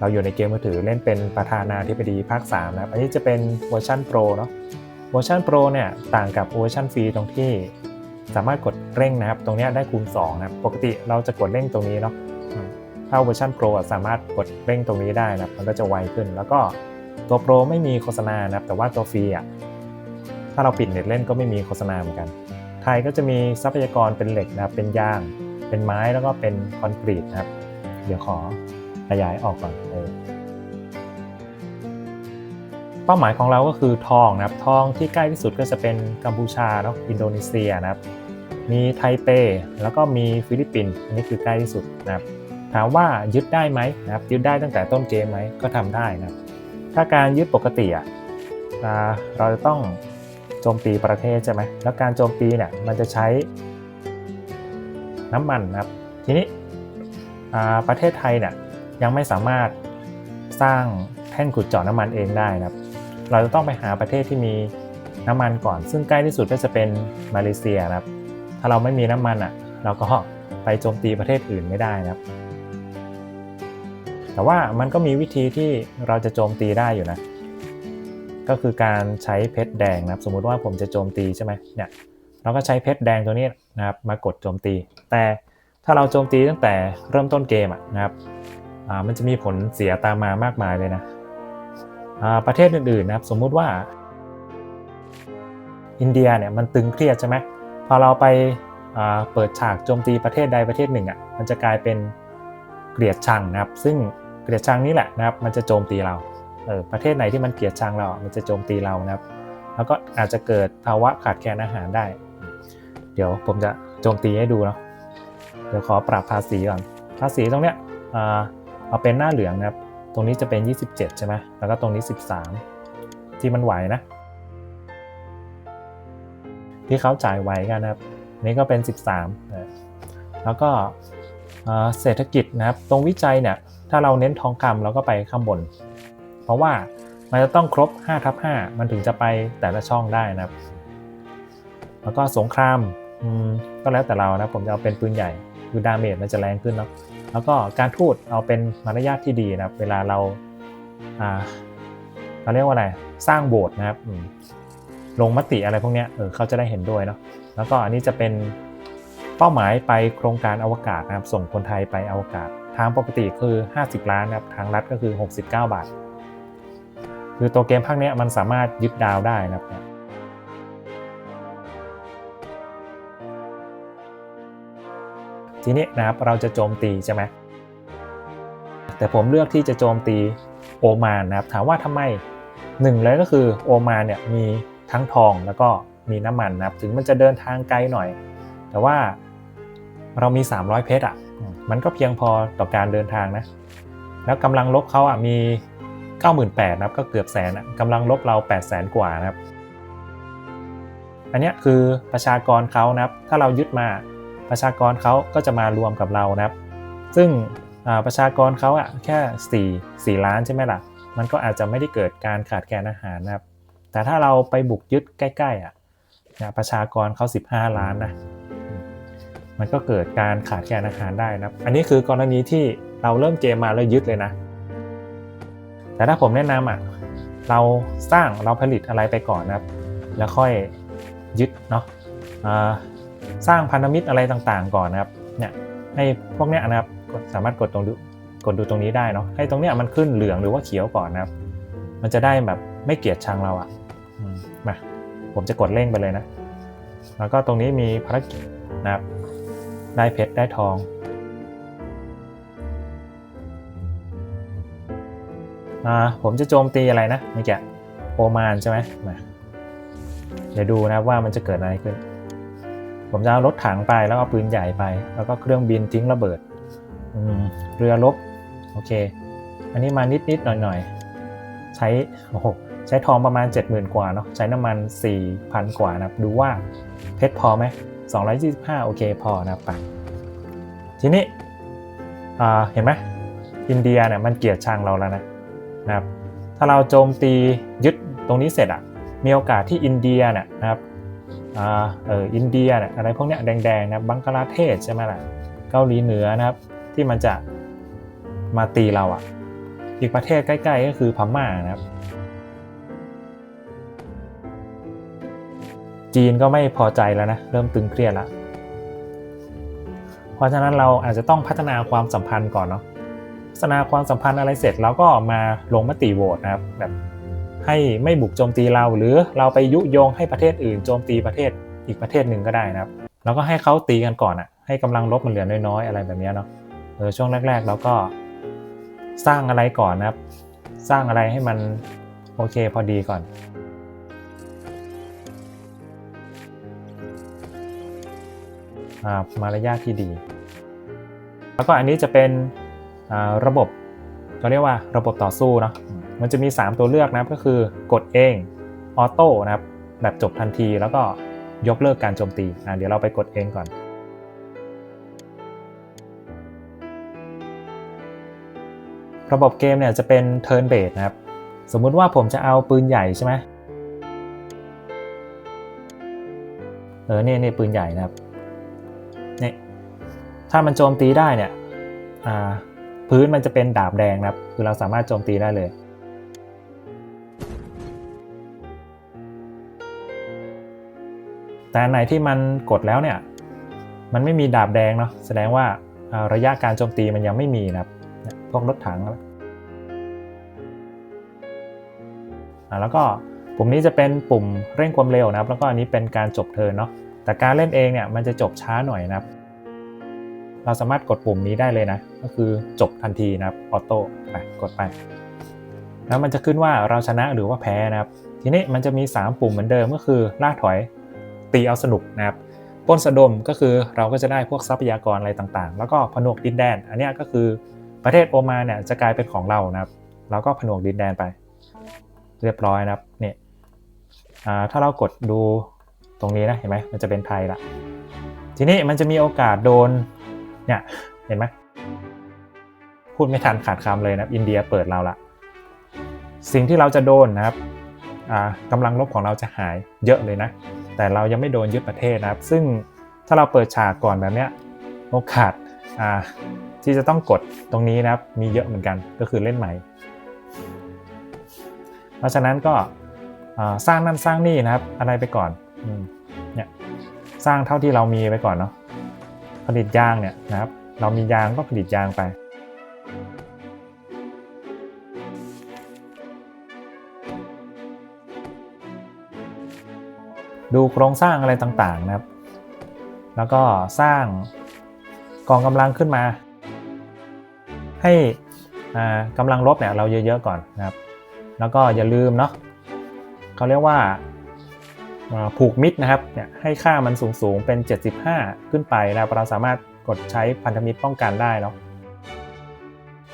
เราอยู่ในเกมมือถือเล่นเป็นประธานาธิบดีภาค3นะครับ อันนี้จะเป็นเวอร์ชันโปรเนาะ เวอร์ชันโปรเนี่ยต่างกับเวอร์ชันฟรีตรงที่สามารถกดเร่งนะครับ ตรงนี้ได้คูณ2นะครับ ปกติเราจะกดเร่งตรงนี้เนาะ ถ้าเวอร์ชันโปรสามารถกดเร่งตรงนี้ได้นะครับ มันก็จะไวขึ้น แล้วก็ตัวโปรไม่มีโฆษณานะครับ แต่ว่าตัวฟรีอะ ถ้าเราปิดเน็ตเล่นก็ไม่มีโฆษณาเหมือนกัน ไทยก็จะมีทรัพยากรเป็นเหล็กนะครับ เป็นยาง เป็นไม้ แล้วก็เป็นคอนกรีตนะครับ เดี๋ยวขอ ขยายออกก่อนเออเป้าหมายของเราก็คือทองนะครับ ทองที่ใกล้ที่สุดก็จะเป็นกัมพูชาเนาะอินโดนีเซียนะครับ มีไทเป แล้วก็มีฟิลิปปินส์อันนี้คือใกล้ที่สุดนะครับ ถามว่ายึดได้ไหมนะครับ ยึดได้ตั้งแต่ต้นเกมไหมก็ทำได้นะครับถ้าการยึดปกติอะเราจะต้องโจมตีประเทศใช่ไหมแล้วการโจมตีเนี่ยมันจะใช้น้ำมันนะครับ ทีนี้ประเทศไทยเนี่ย ยังไม่สามารถสร้างแท่นขุดเจาะน้ำมันเองได้นะครับ เราจะต้องไปหาประเทศที่มีน้ำมันก่อน ซึ่งใกล้ที่สุดก็จะเป็นมาเลเซียนะครับ ถ้าเราไม่มีน้ำมันอะ เราก็ไปโจมตีประเทศอื่นไม่ได้นะครับ แต่ว่ามันก็มีวิธีที่เราจะโจมตีได้อยู่นะ ก็คือการใช้เพชรแดงนะครับ สมมุติว่าผมจะโจมตีใช่ไหมเนี่ยเราก็ใช้เพชรแดงตัวนี้นะครับมากดโจมตี แต่ถ้าเราโจมตีตั้งแต่เริ่มต้นเกมอะนะครับ มันจะมีผลเสียตามมามากมายเลยนะประเทศอื่นๆนะครับสมมุติว่าอินเดียเนี่ยมันตึงเครียดใช่ไหมพอเราไปเปิดฉากโจมตีประเทศใดประเทศหนึ่งอะมันจะกลายเป็นเกลียดชังนะครับ ซึ่งเกลียดชังนี่แหละนะครับ มันจะโจมตีเราเออประเทศไหนที่มันเกลียดชังเรา มันจะโจมตีเรานะครับ แล้วก็อาจจะเกิดภาวะขาดแคลนอาหารได้ เดี๋ยวผมจะโจมตีให้ดูเนาะเดี๋ยวขอปรับภาษีก่อนภาษีตรงเนี้ยอ่า เอาเป็นหน้าเหลืองนะครับ ตรงนี้จะเป็น 27 ใช่ไหมแล้วก็ตรงนี้ 13 ที่มันไหวนะ ที่เขาจ่ายไหวกันนะครับนนี้ก็เป็น 13นะแล้วก็เศรษฐกิจนะครับ ตรงวิจัยเนี่ยถ้าเราเน้นทองคำเราก็ไปข้างบน เพราะว่ามันจะต้องครบ5ทับ5มันถึงจะไปแต่ละช่องได้นะครับ แล้วก็สงครามอืมก็แล้วแต่เรานะผมจะเอาเป็นปืนใหญ่คือดาเมจมันจะแรงขึ้นเนาะ แล้วก็การทูตเอาเป็นมารยาทที่ดีนะครับ เวลาเราอ่าเราเรียกว่าอะไรสร้างโบสถ์นะครับลงมติอะไรพวกเนี้ยเออเขาจะได้เห็นด้วยเนาะแล้วก็อันนี้จะเป็นเป้าหมายไปโครงการอวกาศนะครับ ส่งคนไทยไปอวกาศ ทางปกติคือ 50 ล้านนะครับทางรัฐก็คือ 69 บาท คือตัวเกมภาคเนี้ยมันสามารถยึดดาวได้นะครับ ทีนี้นะครับเราจะโจมตีใช่ไหมแต่ผมเลือกที่จะโจมตีโอมานนะครับถามว่าทำไมหนึ่งเลยก็คือโอมานเนี่ยมีทั้งทองแล้วก็มีน้ำมันนะครับถึงมันจะเดินทางไกลหน่อย แต่ว่าเรามี 300 เพชรอะมันก็เพียงพอต่อการเดินทางนะ แล้วกำลังลบเขาอะมี 98,000นะครับก็เกือบแสนอะกำลังลบเรา800,000กว่านะครับ อันนี้คือประชากรเขานะครับ ถ้าเรายึดมา ประชากรเขาก็จะมารวมกับเรานะครับ ซึ่งประชากรเขาอะแค่4 4ล้านใช่ไหมล่ะ มันก็อาจจะไม่ได้เกิดการขาดแคลนอาหารนะครับ แต่ถ้าเราไปบุกยึดใกล้ๆอะประชากรเขา 15 ล้านนะ มันก็เกิดการขาดแคลนอาหารได้นะครับ อันนี้คือกรณีที่เราเริ่มเกมมาแล้วยึดเลยนะ แต่ถ้าผมแนะนำอะเราสร้างเราผลิตอะไรไปก่อนนะครับ แล้วค่อยยึดเนาะอ่า สร้างพันธมิตรอะไรต่างๆ ก่อนนะครับเนี่ยให้พวกเนี้ยนะครับสามารถกดตรงดูกดดูตรงนี้ได้เนาะให้ตรงเนี้ยมันขึ้นเหลืองหรือว่าเขียวก่อนนะครับ มันจะได้แบบไม่เกลียดชังเราอะ่ะมาผมจะกดเร่งไปเลยนะ แล้วก็ตรงนี้มีภารกิจนะครับ ได้เพชรได้ทองอ่าผมจะโจมตีอะไรนะเมื่อกี้โอมานใช่ไหมมาเดี๋ยวดูนะว่ามันจะเกิดอะไรขึ้น ผมจะเอารถถังไปแล้วเอาปืนใหญ่ไป แล้วก็เครื่องบินทิ้งระเบิดอืเรือรบโอเค อันนี้มานิดนิดหน่อยหน่อยๆใช้โอ้โหใช้ทองประมาณ 70,000 กว่าเนาะใช้น้ำมัน 4,000 กว่านะดูว่าเพชรพอไหม225 โอเคพอนะครับไปทีนี้เห็นไหมอินเดียเนี่ยมันเกลียดชังเราแล้วนะนะครับถ้าเราโจมตียึดตรงนี้เสร็จอะมีโอกาสที่อินเดียเนี่ยนะครับ อ่าเอออินเดียเนี่ยอะไรพวกเนี้ยแดงๆนะบังกลาเทศใช่ไหมล่ะเกาหลีเหนือนะครับที่มันจะมาตีเราอะ่ะ อีกประเทศใกล้ ๆ ก็คือพม่านะครับ จีนก็ไม่พอใจแล้วนะ เริ่มตึงเครียดแล้วเพราะฉะนั้นเราอาจจะต้องพัฒนาความสัมพันธ์ก่อนเนาะพัฒนาความสัมพันธ์อะไรเสร็จเราก็มาลงมติโหวตนะครับแบบ ให้ไม่บุกโจมตีเรา หรือเราไปยุยงให้ประเทศอื่นโจมตีประเทศอีกประเทศหนึ่งก็ได้นะครับแล้วก็ให้เขาตีกันก่อนอะ่ะให้กำลังลบมันเหลือน้อยๆอะไรแบบนี้เนาะเออช่วงแรกๆเราก็สร้างอะไรก่อนนะครับ สร้างอะไรให้มันโอเคพอดีก่อนอ่ามารยาทที่ดี แล้วก็อันนี้จะเป็นระบบเขาเรียกว่าระบบต่อสู้เนาะ มันจะมี 3 ตัวเลือกนะครับก็คือกดเองออโต้นะครับแบบจบทันทีแล้วก็ยกเลิกการโจมตีอ่าเดี๋ยวเราไปกดเองก่อนระบบเกมเนี่ยจะเป็น turn based นะครับ สมมุติว่าผมจะเอาปืนใหญ่ใช่ไหมเออเนี่ยเนี่ยปืนใหญ่นะครับเนี่ยถ้ามันโจมตีได้เนี่ยอ่าพื้นมันจะเป็นดาบแดงนะครับ คือเราสามารถโจมตีได้เลย แต่ไหนที่มันกดแล้วเนี่ยมันไม่มีดาบแดงเนาะแสดงว่าระยะการโจมตีมันยังไม่มีนะครับพวกรถถังแล้วอ่าแล้วก็ปุ่มนี้จะเป็นปุ่มเร่งความเร็วนะครับ แล้วก็อันนี้เป็นการจบเทินเนาะแต่การเล่นเองเนี่ยมันจะจบช้าหน่อยนะครับ เราสามารถกดปุ่มนี้ได้เลยนะ ก็คือจบทันทีนะครับออโต้ไปกดไปแล้วมันจะขึ้นว่าเราชนะหรือว่าแพ้นะครับ ทีนี้มันจะมี 3 ปุ่มเหมือนเดิมก็คือล่าถอย ตีเอาสนุกนะครับปล้นสะดมก็คือเราก็จะได้พวกทรัพยากรอะไรต่างๆ แล้วก็ผนวกดินแดน อันนี้ก็คือประเทศโอมานเนี่ยจะกลายเป็นของเรานะครับเราก็ผนวกดินแดนไป เรียบร้อยนะครับเนี่ยถ้าเรากดดูตรงนี้นะเห็นไหมมันจะเป็นไทยละทีนี้มันจะมีโอกาสโดนเนี่ยเห็นไหมพูดไม่ทันขาดคำเลยนะอินเดียเปิดเราละสิ่งที่เราจะโดนนะครับกำลังลบของเราจะหายเยอะเลยนะ แต่เรายังไม่โดนยึดประเทศนะครับ ซึ่งถ้าเราเปิดฉากก่อนแบบเนี้ยโอกาสที่จะต้องกดตรงนี้นะครับมีเยอะเหมือนกันก็คือเล่นใหม่ เพราะฉะนั้นก็สร้างนั่นสร้างนี่นะครับ อะไรไปก่อนเนี่ยสร้างเท่าที่เรามีไปก่อนเนาะผลิตยางเนี่ยนะครับ เรามียางก็ผลิตยางไป ดูโครงสร้างอะไรต่างๆนะครับ แล้วก็สร้างกองกำลังขึ้นมา ให้อ่ากำลังรบเนี่ยเราเยอะๆก่อนนะครับ แล้วก็อย่าลืมเนาะเขาเรียกว่าผูกมิตรนะครับเนี่ยให้ค่ามันสูงๆเป็น 75 ขึ้นไปนะเราสามารถกดใช้พันธมิตรป้องกันได้เนาะ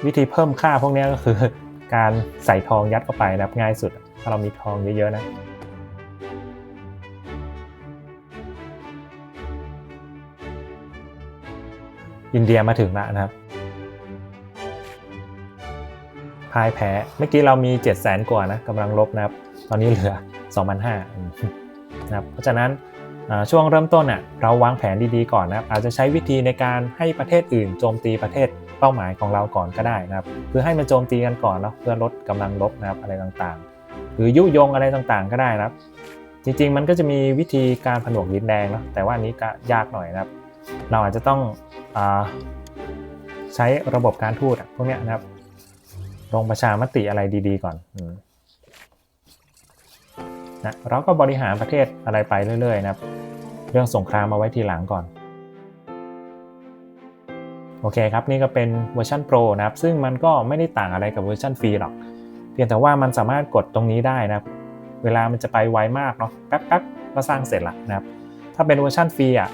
วิธีเพิ่มค่าพวกนี้ก็คือการใส่ทองยัดเข้าไปนะครับง่ายสุดถ้าเรามีทองเยอะๆนะ อินเดียมาถึงแล้วนะครับพ่ายแพ้เมื่อกี้เรามี 7 0 0 0 0 0กว่านะกำลังลบนะครับ ตอนนี้เหลือ 2,500นะครับเพราะฉะนั้นช่วงเริ่มต้นน่ะเราวางแผนดีๆก่อนนะครับ อาจจะใช้วิธีในการให้ประเทศอื่นโจมตีประเทศเป้าหมายของเราก่อนก็ได้นะครับเพื่อให้มันโจมตีกันก่อนเนาะเพื่อลดกำลังลบนะครับอะไรต่างๆ หรือยุยงอะไรต่างๆ ก็ได้นะครับ จริงๆ มันก็จะมีวิธีการผนวกดินแดงเนาะแต่ว่านนี้ก็ยากหน่อยนะครับ เราอาจจะต้องอใช้ระบบการทูตพวกนี้นะครับลงประชามติอะไรดีๆก่อนนะเราก็บริหารประเทศอะไรไปเรื่อยๆนะครับ เรื่องสงครามมาไว้ทีหลังก่อน โอเคครับ นี่ก็เป็นเวอร์ชันโปรนะครับ ซึ่งมันก็ไม่ได้ต่างอะไรกับเวอร์ชันฟรีหรอก เพียงแต่ว่ามันสามารถกดตรงนี้ได้นะครับ เวลามันจะไปไวมากเนาะแป๊บๆก็สร้างเสร็จละนะครับ ถ้าเป็นเวอร์ชันฟรีอะ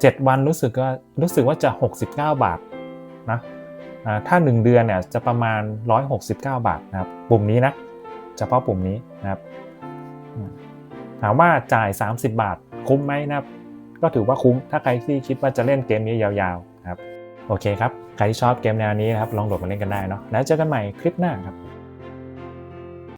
เจ็ดวันรู้สึกว่ารู้สึกว่าจะ 69 บาทนะอ่าถ้า 1 เดือนเนี่ยจะประมาณ 169 บาทนะครับปุ่มนี้นะเฉพาะปุ่มนี้นะครับ ถามว่าจ่าย 30 บาทคุ้มไหมนะครับ ก็ถือว่าคุ้มถ้าใครที่คิดว่าจะเล่นเกมนี้ยาวๆนะครับโอเคครับ ใครที่ชอบเกมแนวนี้นะครับลองโหลดมาเล่นกันได้เนาะแล้วเจอกันใหม่คลิปหน้าครับ